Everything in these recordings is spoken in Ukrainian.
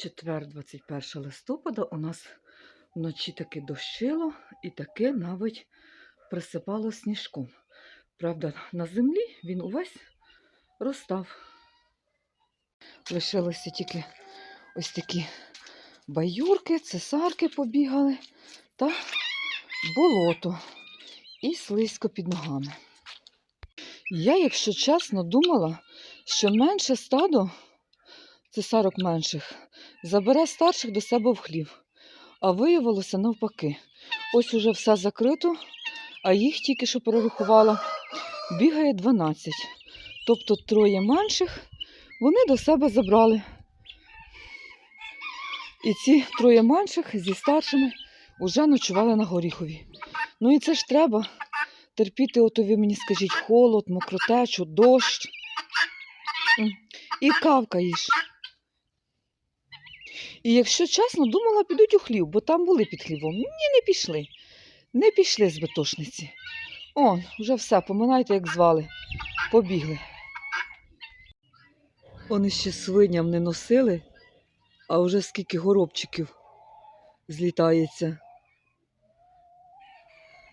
Четвер, 21 листопада, у нас вночі таки дощило і таке навіть присипало сніжком. Правда, на землі він увесь розстав. Лишилося тільки ось такі баюрки, цесарки побігали та болото і слизько під ногами. Я, якщо чесно, думала, що менше стадо, цесарок менших, забере старших до себе в хлів. А виявилося навпаки. Ось уже все закрито, а їх тільки що перерахувала, бігає 12. Тобто троє менших вони до себе забрали. І ці троє менших зі старшими вже ночували на горіхові. Ну і це ж треба терпіти, ото ви мені скажіть, холод, мокротечу, дощ. І кавкаєш. І якщо чесно, думала, підуть у хлів, бо там були під хлівом. Ні, не пішли. Не пішли з бетошниці. Он, вже все, поминайте, як звали. Побігли. Вони ще свиням не носили, а вже скільки горобчиків злітається.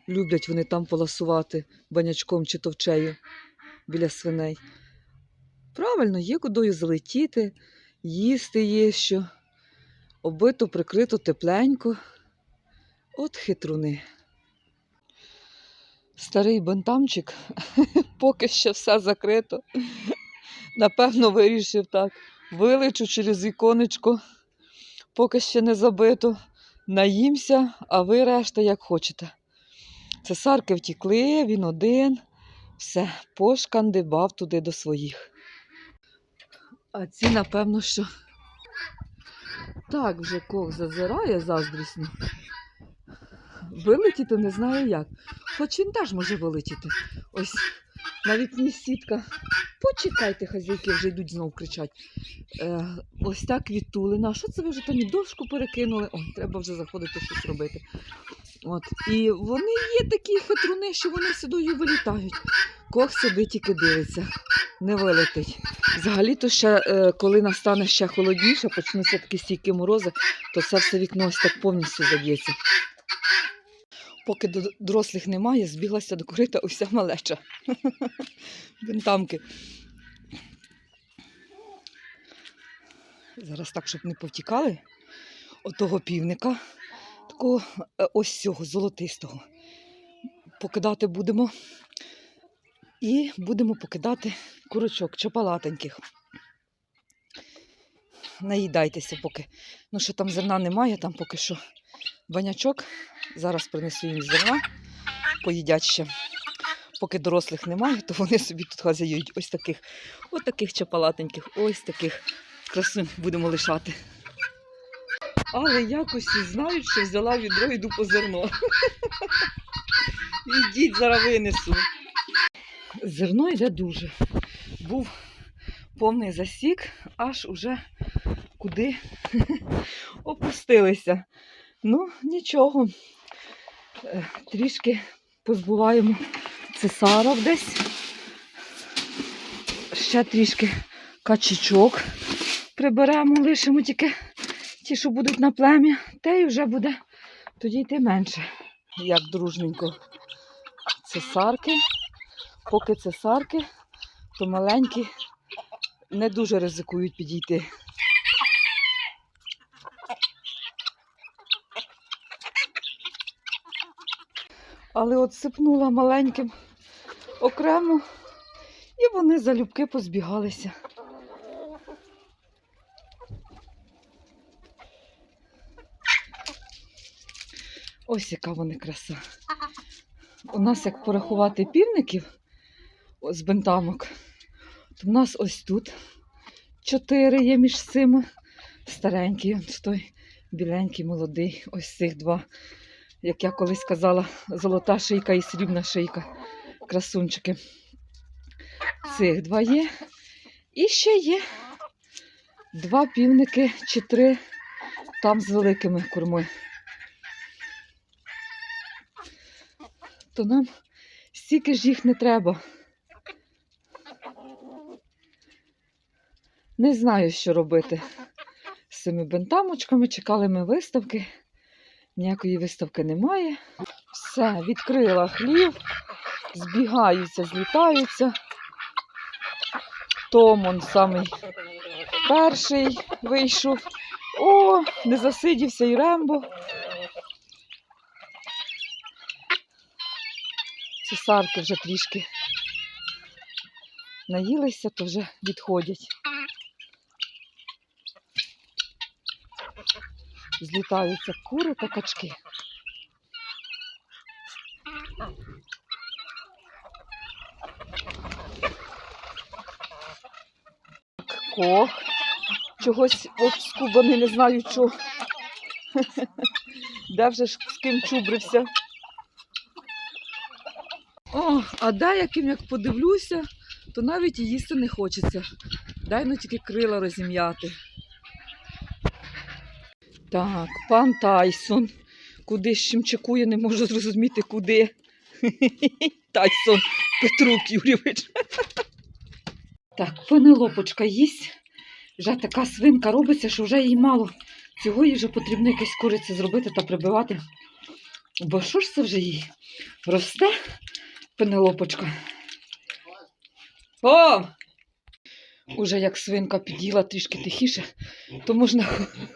Люблять вони там поласувати банячком чи товчею біля свиней. Правильно, є кудою залетіти, їсти є що. Оббито, прикрито тепленько. От хитруни. Старий бентамчик, поки ще все закрито. Напевно, вирішив так. Вилечу через віконечко, поки ще не забито. Наїмся, а ви решта як хочете. Цесарки втікли, він один. Все, пошкандибав туди до своїх. А ці, напевно, що так вже кох зазирає заздрісно. Вилетіти не знаю як. Хоч він теж може вилетіти. Ось навіть не сітка. Почекайте, хазяйки вже йдуть знов кричать. Е, ось так відтулена. Що це ви вже там і дошку перекинули? Ой, треба вже заходити щось робити. От. І вони є такі хитруни, що вони сюди вилітають. Кох сидить тільки дивиться, не вилетить. Взагалі-то ще, е, коли настане ще холодніше, почнуться такі стійкі морози, то це все вікно ось так повністю заб'ється. Поки до- дорослих немає, збіглася до корита уся малеча. Бентамки. Зараз так, щоб не повтікали. Отого півника, такого е, ось цього золотистого. Покидати будемо. І будемо покидати курочок чапалатеньких. Наїдайтеся поки. Ну, що там зерна немає, там поки що банячок. Зараз принесу їм зерна, поїдять ще. Поки дорослих немає, то вони собі тут хазяють ось таких, ось таких чапалатеньких, ось таких красунь будемо лишати. Але якось і знають, що взяла відро йду по зерно. Ідіть, зараз винесу. Зерно йде дуже. Був повний засік, аж уже куди опустилися. Ну, нічого. Е, Трішки позбуваємо цесарок десь. Ще трішки качечок приберемо, лишимо тільки ті, що будуть на плем'я, та й вже буде тоді йти менше, як дружненько. Цесарки. Поки цесарки, то маленькі не дуже ризикують підійти. Але от сипнула маленьким окремо, і вони залюбки позбігалися. Ось яка вони краса. У нас, як порахувати півників з бентамок, то в нас ось тут чотири є між цими. Старенький, той біленький, молодий, ось цих два. Як я колись казала, золота шийка і срібна шийка. Красунчики. Цих два є. І ще є два півники чи три там з великими курми. То нам стільки ж їх не треба. Не знаю, що робити. з цими бентамочками. Чекали ми виставки. Ніякої виставки немає. Все, відкрила хлів, збігаються, злітаються. Томон самий перший вийшов. О, не засидівся і Рембо. Цесарки вже трішки наїлися, то вже відходять. Злітаються кури та качки. Кох. Чогось обскубаний, не знаю чого. Де вже ж з ким чубрився. О, а дай яким як подивлюся, то навіть і їсти не хочеться. Дай ну тільки крила розім'яти. Так, пан Тайсон. Куди з чекує, не можу зрозуміти, куди. Тайсон Петрук Юрійович. Так, пенелопочка їсть. Вже така свинка робиться, що вже їй мало. Цього їй вже потрібно якесь курице зробити та прибивати. Бо що ж це вже їй? Росте пенелопочка. О! Уже як свинка під'їла трішки тихіше, то можна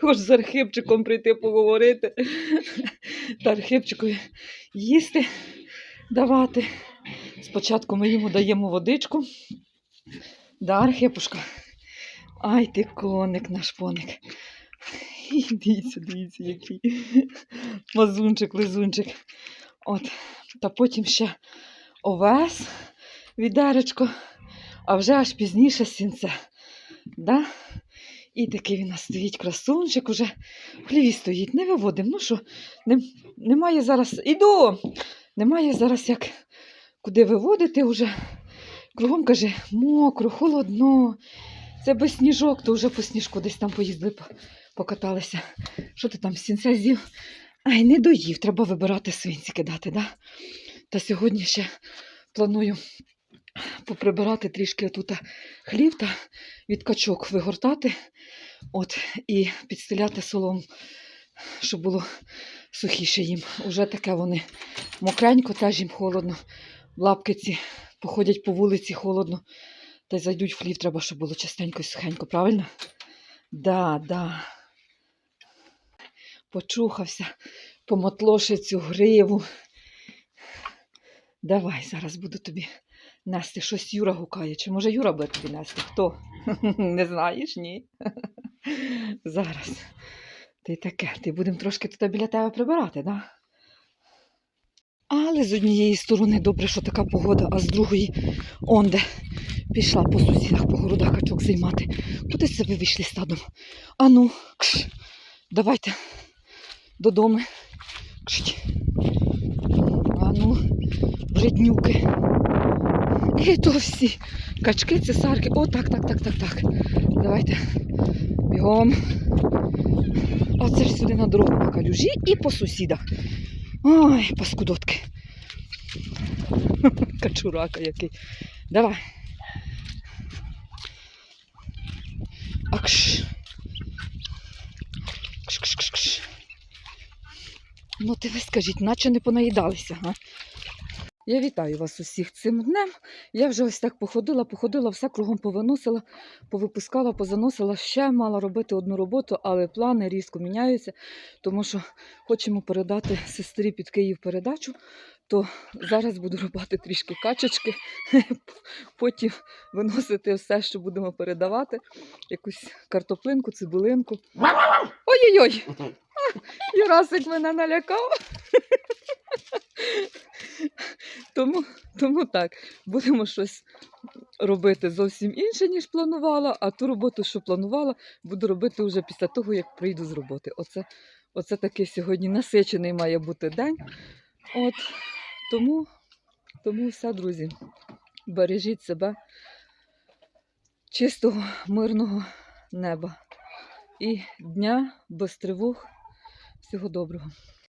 хоч з архипчиком прийти поговорити. Та архипчику їсти давати. Спочатку ми йому даємо водичку. Да, архипушка. Ай ти коник наш поник. Дивіться, дивіться, який мазунчик, лизунчик. От. Та потім ще овес, відеречко, а вже аж пізніше сінце. Да? І такий він у нас стоїть красунчик, уже в хліві стоїть, не виводимо. Ну що, не, немає зараз. Іду! Немає зараз як куди виводити вже. Кругом каже, мокро, холодно. Це без сніжок, то вже по сніжку десь там поїздили, покаталися. Що ти там, сінця з'їв? Ай, не доїв, треба вибирати свинці кидати, да? Та сьогодні ще планую поприбирати трішки тут хлів та від качок вигортати от, і підстеляти солом, щоб було сухіше їм. Уже таке вони мокренько, теж їм холодно. Лапки ці походять по вулиці холодно. Та й зайдуть в хлів, треба, щоб було частенько і сухенько, правильно? Да, да. Почухався, помотлоши цю гриву. Давай, зараз буду тобі нести. Щось Юра гукає. Чи може Юра буде тобі нести? Хто? Не знаєш, ні? Зараз. Ти таке, ти будемо трошки тут біля тебе прибирати, да? Але з однієї сторони добре, що така погода, а з другої онде пішла по сусідах по городах качок займати. Куди ви вийшли стадом? Ану, кш, давайте додому. Кш. Ану, вреднюки. І то всі качки, цесарки. О, так, так, так, так, так. Давайте бігом. Оце ж сюди на дорогу на калюжі і по сусідах. Ой, паскудотки. Качурака який. Давай. Акш. Кш, кш, кш, кш. Ну, ти ви скажіть, наче не понаїдалися, га? Я вітаю вас усіх цим днем. Я вже ось так походила, походила, все кругом повиносила, повипускала, позаносила. Ще мала робити одну роботу, але плани різко міняються, тому що хочемо передати сестрі під Київ передачу, то зараз буду робити трішки качечки, потім виносити все, що будемо передавати, якусь картоплинку, цибулинку. Ой-ой-ой! Юрасик мене налякав. Тому, тому так, будемо щось робити зовсім інше, ніж планувала, а ту роботу, що планувала, буду робити вже після того, як прийду з роботи. Оце, оце такий сьогодні насичений має бути день. От, тому, тому все, друзі. Бережіть себе чистого, мирного неба і дня без тривог. Всього доброго.